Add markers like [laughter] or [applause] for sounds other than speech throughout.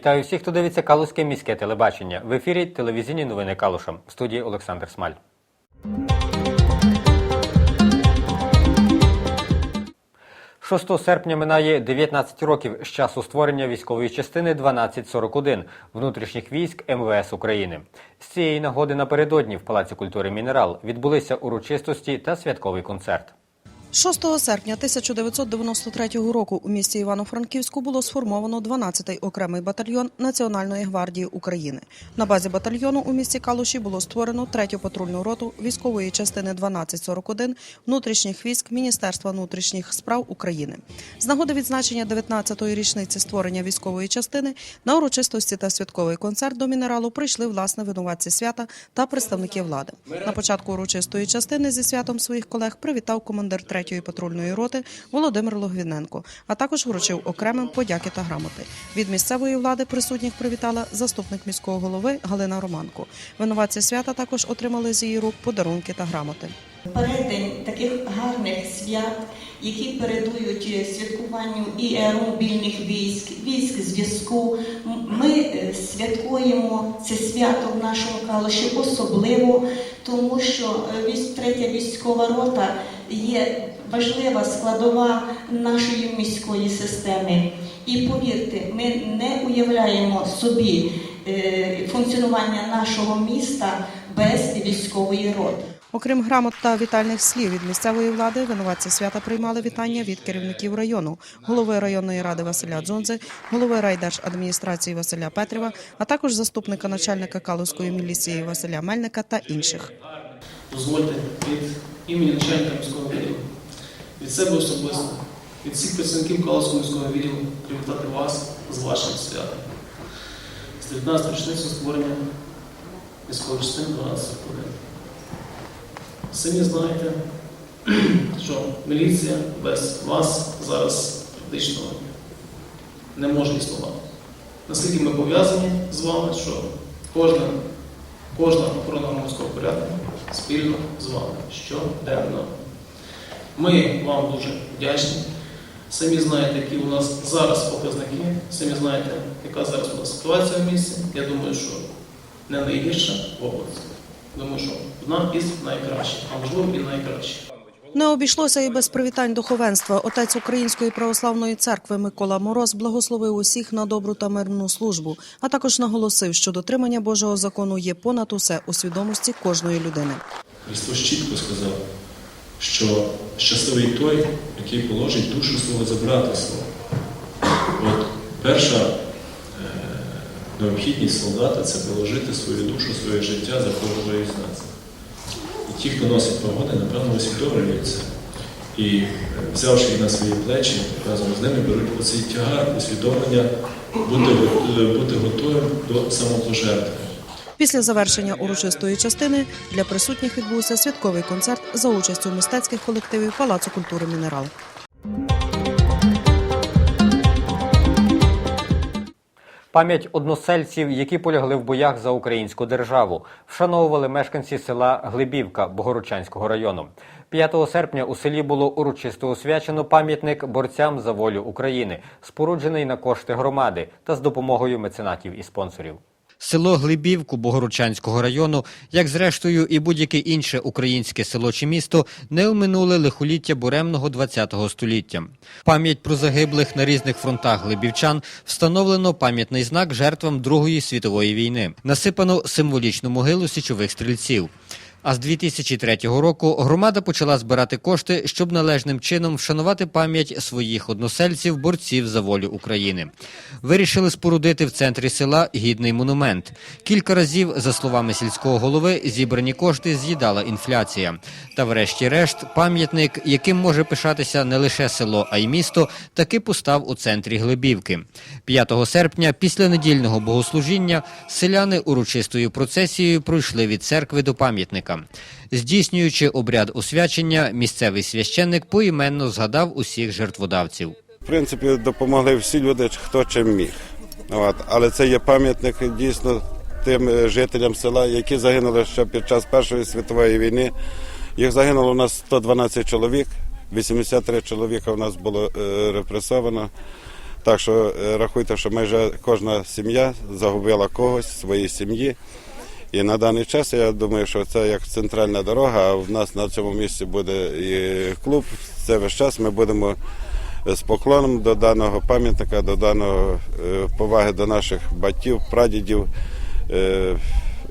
Вітаю всіх, хто дивиться Калузьке міське телебачення. В ефірі телевізійні новини Калуша. В студії Олександр Смаль. Шостого серпня минає 19 років з часу створення військової частини 1241 внутрішніх військ МВС України. З цієї нагоди напередодні в Палаці культури Мінерал відбулися урочистості та святковий концерт. 6 серпня 1993 року у місті Івано-Франківську було сформовано 12-й окремий батальйон Національної гвардії України. На базі батальйону у місті Калуші було створено третю патрульну роту військової частини 1241 внутрішніх військ Міністерства внутрішніх справ України. З нагоди відзначення 19-ї річниці створення військової частини на урочистості та святковий концерт до мінералу прийшли власне винуватці свята та представники влади. На початку урочистої частини зі святом своїх колег привітав командир 3-ї патрульної роти Володимир Логвіненко, а також вручив окремим подяки та грамоти. Від місцевої влади присутніх привітала заступник міського голови Галина Романко. Винуватці свята також отримали з її рук подарунки та грамоти. Передень таких гарних свят, які передують святкуванню і аеромобільних військ, військ зв'язку. Ми е, святкуємо це свято в нашому калуші особливо, тому що е, військ- третя військова рота є важлива складова нашої міської системи. І повірте, ми не уявляємо собі е, функціонування нашого міста без військової роти. Окрім грамот та вітальних слів від місцевої влади, винуватці свята приймали вітання від керівників району, голови районної ради Василя Дзонзи, голови райдержадміністрації Василя Петрєва, а також заступника начальника Калузької міліції Василя Мельника та інших. дозвольте від імені начальника міського відділу, від себе особисто, від всіх працівників Калуського міського відділу привітати вас з вашим святом. З 19 річницю створення міської частини 1241. Самі знаєте, [clears throat] що міліція без вас зараз практично не може існувати. Наскільки ми пов'язані з вами, що кожна, кожна охорона громадського порядку спільно з вами щоденно. Ми вам дуже вдячні. Самі знаєте, які у нас зараз показники, самі знаєте, яка зараз у нас ситуація в місті. Я думаю, що не найгірша в області. Думаю, що одна із найкращих, а можливо і найкращих. Не обійшлося і без привітань духовенства. Отець Української православної церкви Микола Мороз благословив усіх на добру та мирну службу, а також наголосив, що дотримання Божого закону є понад усе у свідомості кожної людини. Христос чітко сказав, що щасливий той, який положить душу свого за брата свого. От перша е, необхідність солдата це положити свою душу, своє життя за кожного із нас. І ті, хто носить погоди, напевно, усвідомлюються. І е, взявши їх на свої плечі, разом з ними беруть оцей тягар, усвідомлення бути, е, бути готовим до самопожертви. Після завершення урочистої частини для присутніх відбувся святковий концерт за участю мистецьких колективів Палацу культури Мінерал. Пам'ять односельців, які полягли в боях за українську державу, вшановували мешканці села Глибівка Богоручанського району. 5 серпня у селі було урочисто освячено пам'ятник борцям за волю України, споруджений на кошти громади та з допомогою меценатів і спонсорів. Село Глибівку Богородчанського району, як зрештою і будь-яке інше українське село чи місто, не оминули лихоліття буремного ХХ століття. Пам'ять про загиблих на різних фронтах глибівчан встановлено пам'ятний знак жертвам Другої світової війни. Насипано символічну могилу січових стрільців. А з 2003 року громада почала збирати кошти, щоб належним чином вшанувати пам'ять своїх односельців, борців за волю України. Вирішили спорудити в центрі села гідний монумент. Кілька разів, за словами сільського голови, зібрані кошти з'їдала інфляція. Та, врешті-решт, пам'ятник, яким може пишатися не лише село, а й місто, таки постав у центрі Глибівки. 5 серпня, після недільного богослужіння, селяни урочистою процесією пройшли від церкви до пам'ятника. Здійснюючи обряд освячення, місцевий священник поіменно згадав усіх жертводавців. В принципі, допомогли всі люди, хто чим міг. От. Але це є пам'ятник дійсно тим е, жителям села, які загинули ще під час Першої світової війни. Їх загинуло у нас 112 чоловік, 83 чоловіка у нас було е, репресовано. Так що е, рахуйте, що майже кожна сім'я загубила когось з своєї сім'ї. І на даний час я думаю, що це як центральна дорога, а в нас на цьому місці буде і клуб. Це весь час ми будемо з поклоном до даного пам'ятника, до даного е, поваги до наших батьків, прадідів. е,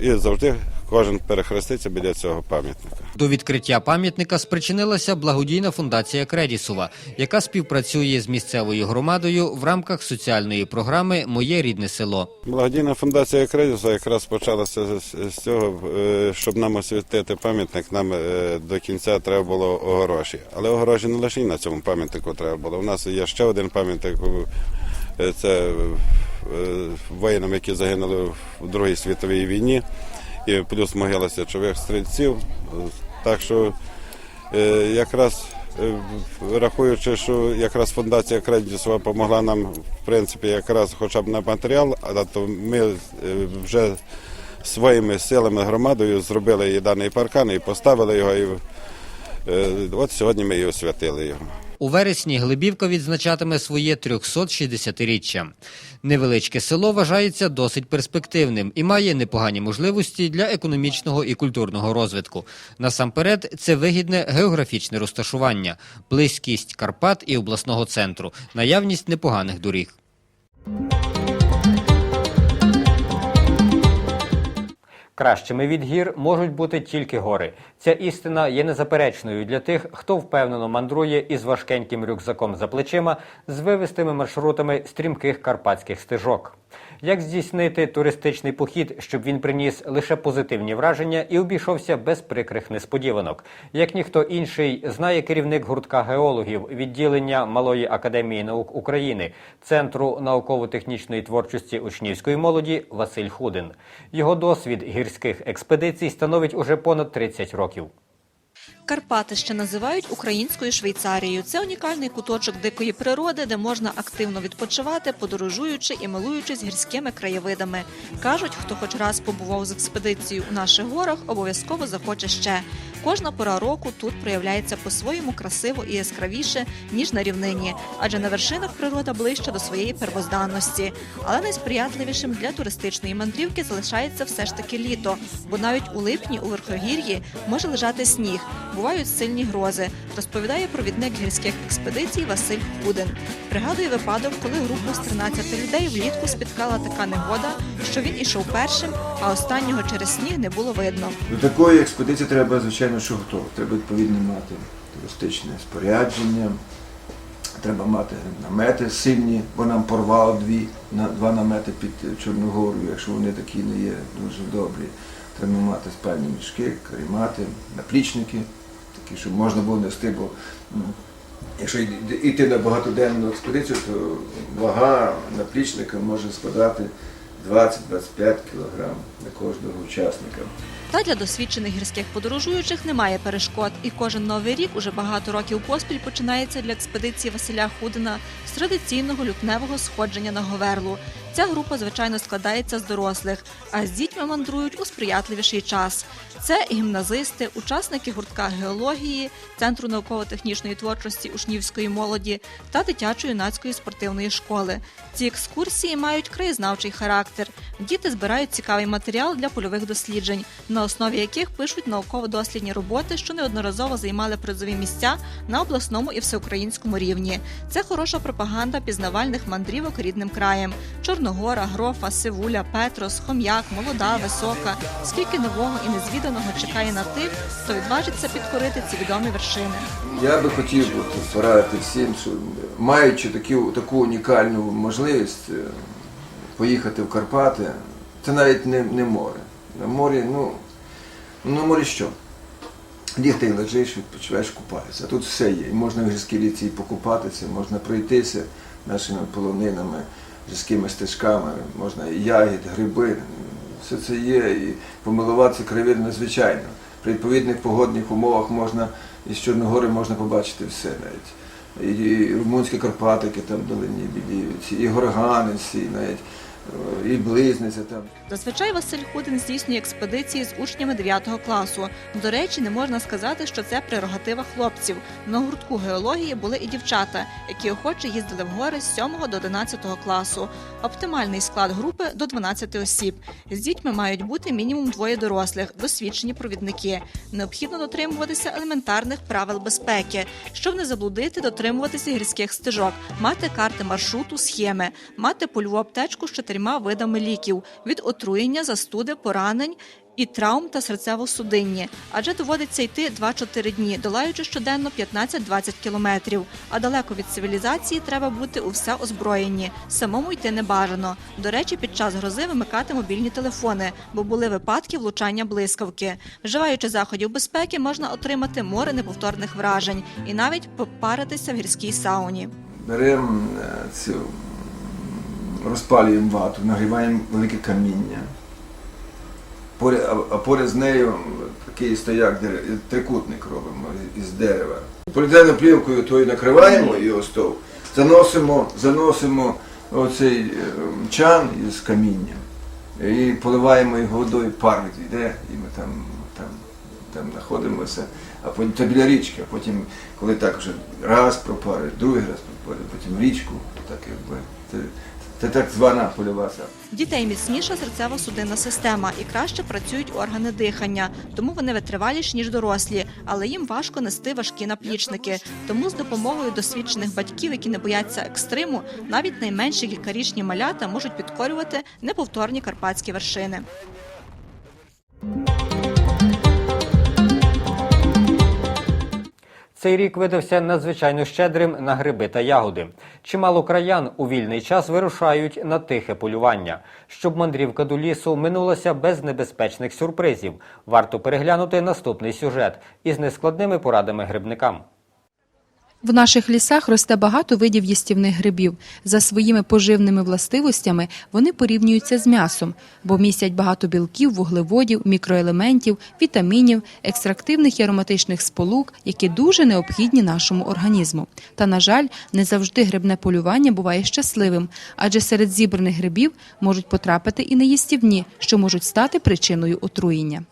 І завжди кожен перехреститься біля цього пам'ятника. До відкриття пам'ятника спричинилася благодійна фундація Кредісова, яка співпрацює з місцевою громадою в рамках соціальної програми Моє рідне село. Благодійна фундація Кредіса якраз почалася з, цього, е, щоб нам освітити пам'ятник, нам е, до кінця треба було огорожі. Але огорожі не лише на цьому пам'ятнику треба було. У нас є ще один пам'ятник. е, Це воїнам, які загинули в Другій світовій війні, і плюс могила січових стрільців. Так що е, якраз е, рахуючи, що якраз фундація Кредісова допомогла нам, в принципі, якраз хоча б на матеріал, а то ми е, вже своїми силами громадою зробили і даний паркан, і поставили його. І, от сьогодні ми і освятили його. У вересні Глибівка відзначатиме своє 360-річчя. Невеличке село вважається досить перспективним і має непогані можливості для економічного і культурного розвитку. Насамперед, це вигідне географічне розташування, близькість Карпат і обласного центру, наявність непоганих доріг. Кращими від гір можуть бути тільки гори. Ця істина є незаперечною для тих, хто впевнено мандрує із важкеньким рюкзаком за плечима з вивистими маршрутами стрімких карпатських стежок. Як здійснити туристичний похід, щоб він приніс лише позитивні враження і обійшовся без прикрих несподіванок? Як ніхто інший знає керівник гуртка геологів відділення Малої академії наук України, центру науково-технічної творчості учнівської молоді Василь Худин. Його досвід гірських експедицій становить уже понад 30 років. Карпати ще називають українською Швейцарією. Це унікальний куточок дикої природи, де можна активно відпочивати, подорожуючи і милуючись гірськими краєвидами. кажуть, хто хоч раз побував з експедицією у наших горах, обов'язково захоче ще. Кожна пора року тут проявляється по-своєму красиво і яскравіше ніж на рівнині, адже на вершинах природа ближче до своєї первозданності. Але найсприятливішим для туристичної мандрівки залишається все ж таки літо, бо навіть у липні у верхогір'ї може лежати сніг. Бувають сильні грози, розповідає провідник гірських експедицій Василь Худин. Пригадує випадок, коли групу з 13 людей влітку спіткала така негода, що він ішов першим, а останнього через сніг не було видно. До такої експедиції треба, звичайно, що готово. Треба відповідно мати туристичне спорядження, треба мати намети сильні, бо нам порвало дві, два намети під Чорногорою, якщо вони такі не є дуже добрі. Треба мати спальні мішки, каремати, наплічники, такі, щоб можна було нести, бо якщо йти- йти на багатоденну експедицію, то вага наплічника може складати 20-25 кг на кожного учасника. Та для досвідчених гірських подорожуючих немає перешкод, і кожен новий рік уже багато років поспіль починається для експедиції Василя Худина з традиційного лютневого сходження на Говерлу. Ця група, звичайно, складається з дорослих, а з дітьми мандрують у сприятливіший час. Це гімназисти, учасники гуртка геології, центру науково-технічної творчості учнівської молоді та дитячо-юнацької спортивної школи. Ці екскурсії мають краєзнавчий характер. Діти збирають цікавий матеріал для польових досліджень, на основі яких пишуть науково-дослідні роботи, що неодноразово займали призові місця на обласному і всеукраїнському рівні. Це хороша пропаганда пізнавальних мандрівок рідним краєм: Чорногора, Грофа, Сивуля, Петрос, Хом'як, Молода, Висока. Скільки нового і незвіданого чекає на тих, хто відважиться підкорити ці відомі вершини. Я би хотів порадити всім, що маючи таку, таку унікальну можливість е, поїхати в Карпати, це навіть не, не море. На морі, ну на морі що? Лігти лежиш, відпочиваєш, купаєшся. Тут все є. Можна в гірській ріці покупатися, можна пройтися нашими полонинами, гірськими стежками, можна і ягід, гриби. Все це є. І помилуватися краєвидом надзвичайно. При відповідних погодних умовах можна із Чорногори можна побачити все навіть. І, румунські Карпатики там вдалині біліються, і горгани всі навіть. І близниця там. Зазвичай Василь Худин здійснює експедиції з учнями 9 класу. До речі, не можна сказати, що це прерогатива хлопців. На гуртку геології були і дівчата, які охоче їздили в гори з 7 до 11 класу. Оптимальний склад групи до 12 осіб. З дітьми мають бути мінімум двоє дорослих, досвідчені провідники. Необхідно дотримуватися елементарних правил безпеки, щоб не заблудити, дотримуватися гірських стежок, мати карти маршруту, схеми, мати польову аптечку з чотирма видами ліків від отруєння, застуди, поранень. І травм та серцево-судинні, адже доводиться йти 2-4 дні, долаючи щоденно 15-20 кілометрів. А далеко від цивілізації треба бути у все озброєнні. Самому йти не бажано. До речі, під час грози вимикати мобільні телефони, бо були випадки влучання блискавки. Вживаючи заходів безпеки, можна отримати море неповторних вражень і навіть попаритися в гірській сауні. Беремо е, цю, розпалюємо вату, нагріваємо велике каміння. А, поряд з нею такий стояк, трикутник робимо із дерева. Поліетиленовою плівкою тою накриваємо його стовп, заносимо, заносимо оцей е, чан із камінням і поливаємо його водою, пар йде, і ми там, там, там знаходимося, а потім це біля річки, а потім, коли так вже раз пропарить, другий раз пропарить, потім річку, так якби. Це, так звана польова. Дітей міцніша серцево-судинна система і краще працюють органи дихання, тому вони витриваліші, ніж дорослі, але їм важко нести важкі наплічники. Тому з допомогою досвідчених батьків, які не бояться екстриму, навіть найменші кількарічні малята можуть підкорювати неповторні карпатські вершини. Цей рік видався надзвичайно щедрим на гриби та ягоди. Чимало краян у вільний час вирушають на тихе полювання. Щоб мандрівка до лісу минулася без небезпечних сюрпризів. Варто переглянути наступний сюжет із нескладними порадами грибникам. В наших лісах росте багато видів їстівних грибів. За своїми поживними властивостями вони порівнюються з м'ясом, бо містять багато білків, вуглеводів, мікроелементів, вітамінів, екстрактивних і ароматичних сполук, які дуже необхідні нашому організму. Та, на жаль, не завжди грибне полювання буває щасливим, адже серед зібраних грибів можуть потрапити і неїстівні, що можуть стати причиною отруєння.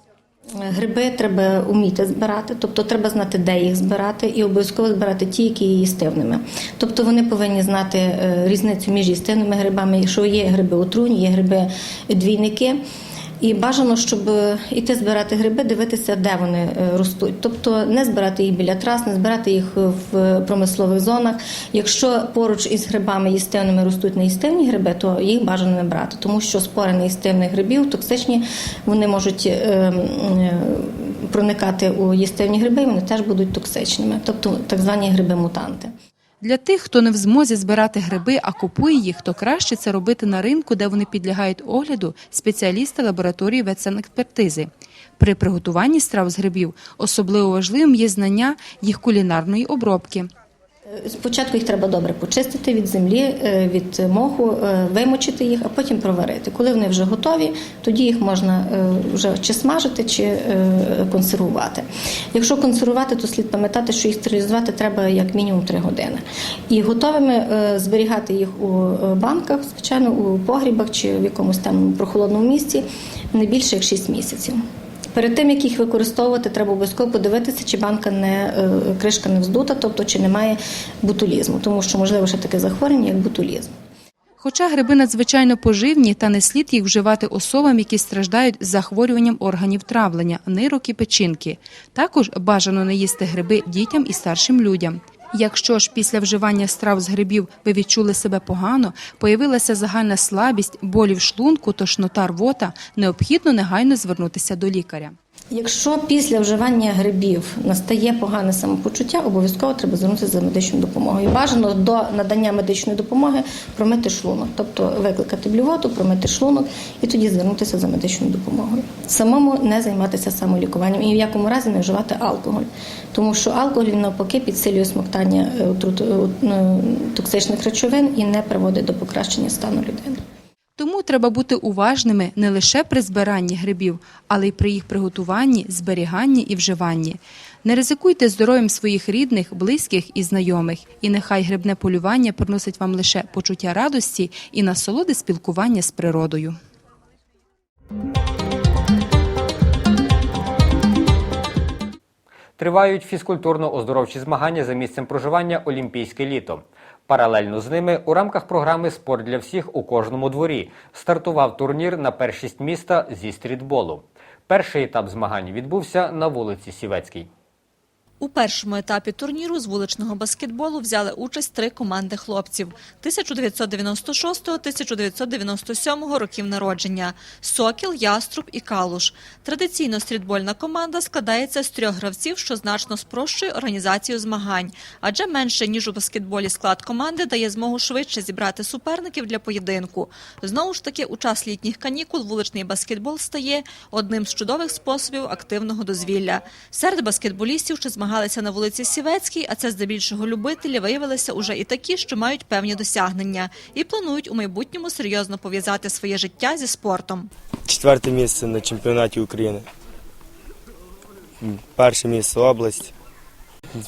Гриби треба вміти збирати, тобто треба знати, де їх збирати, і обов'язково збирати ті, які є їстивними. Тобто вони повинні знати е, різницю між їстивними грибами, якщо є гриби отруйні, є гриби двійники. І бажано, щоб е, іти збирати гриби, дивитися, де вони е, ростуть. Тобто не збирати їх біля трас, не збирати їх в промислових зонах. Якщо поруч із грибами їстивними ростуть неїстивні гриби, то їх бажано не брати, тому що спори неїстивних грибів токсичні, вони можуть е, е, проникати у їстивні гриби, і вони теж будуть токсичними, тобто так звані гриби-мутанти. Для тих, хто не в змозі збирати гриби, а купує їх, то краще це робити на ринку, де вони підлягають огляду спеціалісти лабораторії ветсанекспертизи. При приготуванні страв з грибів особливо важливим є знання їх кулінарної обробки. Спочатку їх треба добре почистити від землі, е, від моху, е, вимочити їх, а потім проварити. Коли вони вже готові, тоді їх можна е, вже чи смажити, чи е, консервувати. Якщо консервувати, то слід пам'ятати, що їх стерилізувати треба як мінімум 3 години. І готовими е, зберігати їх у е, банках, звичайно, у погрібах чи в якомусь там прохолодному місці не більше як 6 місяців. Перед тим як їх використовувати, треба обов'язково подивитися, чи банка не е, кришка не вздута, тобто чи немає бутулізму, тому що можливо ще таке захворювання, як бутулізм. Хоча гриби надзвичайно поживні, та не слід їх вживати особам, які страждають захворюванням органів травлення, нирок і печінки. Також бажано не їсти гриби дітям і старшим людям. Якщо ж після вживання страв з грибів ви відчули себе погано, появилася загальна слабість, болі в шлунку, тошнота рвота, необхідно негайно звернутися до лікаря. Якщо після вживання грибів настає погане самопочуття, обов'язково треба звернутися за медичною допомогою. Бажано до надання медичної допомоги промити шлунок, тобто викликати блювоту, промити шлунок і тоді звернутися за медичною допомогою. Самому не займатися самолікуванням і в якому разі не вживати алкоголь, тому що алкоголь навпаки підсилює смоктання е, отрут- е, токсичних речовин і не приводить до покращення стану людини. Тому треба бути уважними не лише при збиранні грибів, але й при їх приготуванні, зберіганні і вживанні. Не ризикуйте здоров'ям своїх рідних, близьких і знайомих. І нехай грибне полювання приносить вам лише почуття радості і насолоди спілкування з природою. Тривають фізкультурно-оздоровчі змагання за місцем проживання Олімпійське літо. Паралельно з ними у рамках програми Спорт для всіх у кожному дворі стартував турнір на першість міста зі стрітболу. Перший етап змагань відбувся на вулиці Сівецькій. У першому етапі турніру з вуличного баскетболу взяли участь три команди хлопців 1996-1997 років народження – Сокіл, Яструб і Калуш. Традиційно стрітбольна команда складається з трьох гравців, що значно спрощує організацію змагань. Адже менше, ніж у баскетболі склад команди дає змогу швидше зібрати суперників для поєдинку. Знову ж таки, у час літніх канікул вуличний баскетбол стає одним з чудових способів активного дозвілля. Серед баскетболістів, що змагалися на вулиці Сівецькій, а це здебільшого любителі, виявилися уже і такі, що мають певні досягнення і планують у майбутньому серйозно пов'язати своє життя зі спортом. Четверте місце на чемпіонаті України. Перше місце область.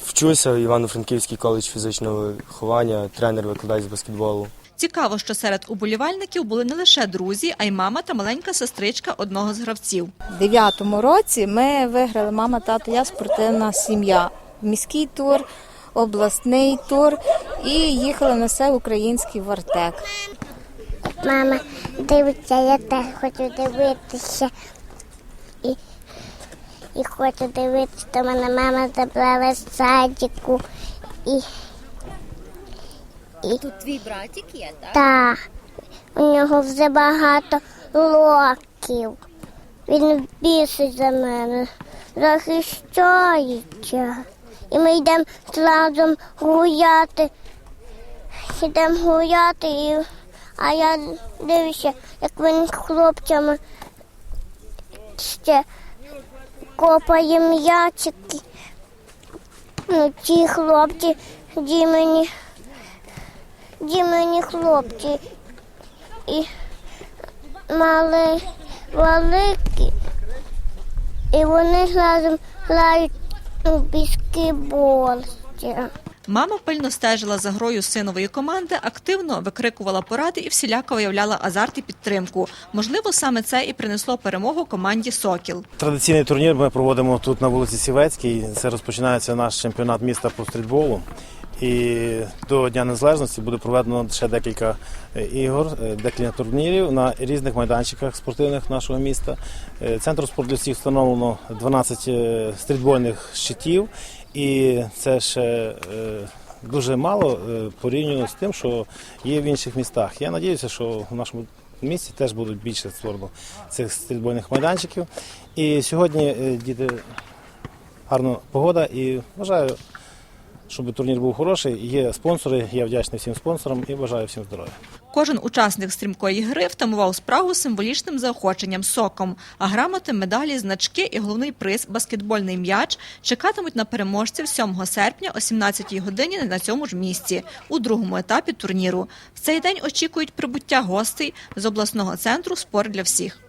Вчуся в Івано-Франківський коледж фізичного виховання, тренер викладач з баскетболу. Цікаво, що серед уболівальників були не лише друзі, а й мама та маленька сестричка одного з гравців. У дев'ятому році ми виграли мама, тато, я спортивна сім'я. Міський тур, обласний тур і їхали на все український вартек. Мама дивиться, я теж хочу дивитися. І, і хочу дивитися, то мене мама забрала з садіку. І, і... Тут твій братик є, так? Так. У нього вже багато років. Він більший за мене, захищається. І ми йдемо разом гуляти. Йдемо гуляти, і... а я дивлюся, як він з хлопцями ще копає м'ячики. Ну, ті хлопці, дімені, дімені хлопці. І мали великі. І вони разом грають у баскетбол. ще. Мама пильно стежила за грою синової команди, активно викрикувала поради і всіляко виявляла азарт і підтримку. Можливо, саме це і принесло перемогу команді Сокіл. Традиційний турнір ми проводимо тут на вулиці Сівецькій. Це розпочинається наш чемпіонат міста по стрітболу. І до Дня Незалежності буде проведено ще декілька е, ігор, е, декілька турнірів на різних майданчиках спортивних нашого міста. Е, Центру спорту для всіх встановлено 12 е, стрітбольних щитів, і це ще дуже мало порівняно з тим, що є в інших містах. Я сподіваюся, що в нашому місті теж будуть більше створено цих стрільбольних майданчиків. І сьогодні діти гарна погода і вважаю, щоб турнір був хороший. Є спонсори, я вдячний всім спонсорам і бажаю всім здоров'я. Кожен учасник стрімкої гри втамував справу символічним заохоченням соком, а грамоти, медалі, значки і головний приз баскетбольний м'яч чекатимуть на переможців 7 серпня о 17 годині на цьому ж місці у другому етапі турніру. В цей день очікують прибуття гостей з обласного центру Спорт для всіх.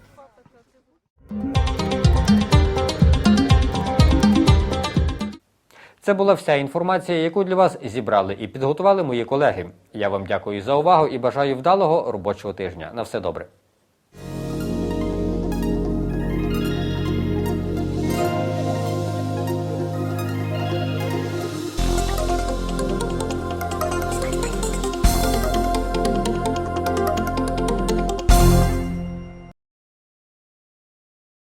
Це була вся інформація, яку для вас зібрали і підготували мої колеги. Я вам дякую за увагу і бажаю вдалого робочого тижня. На все добре.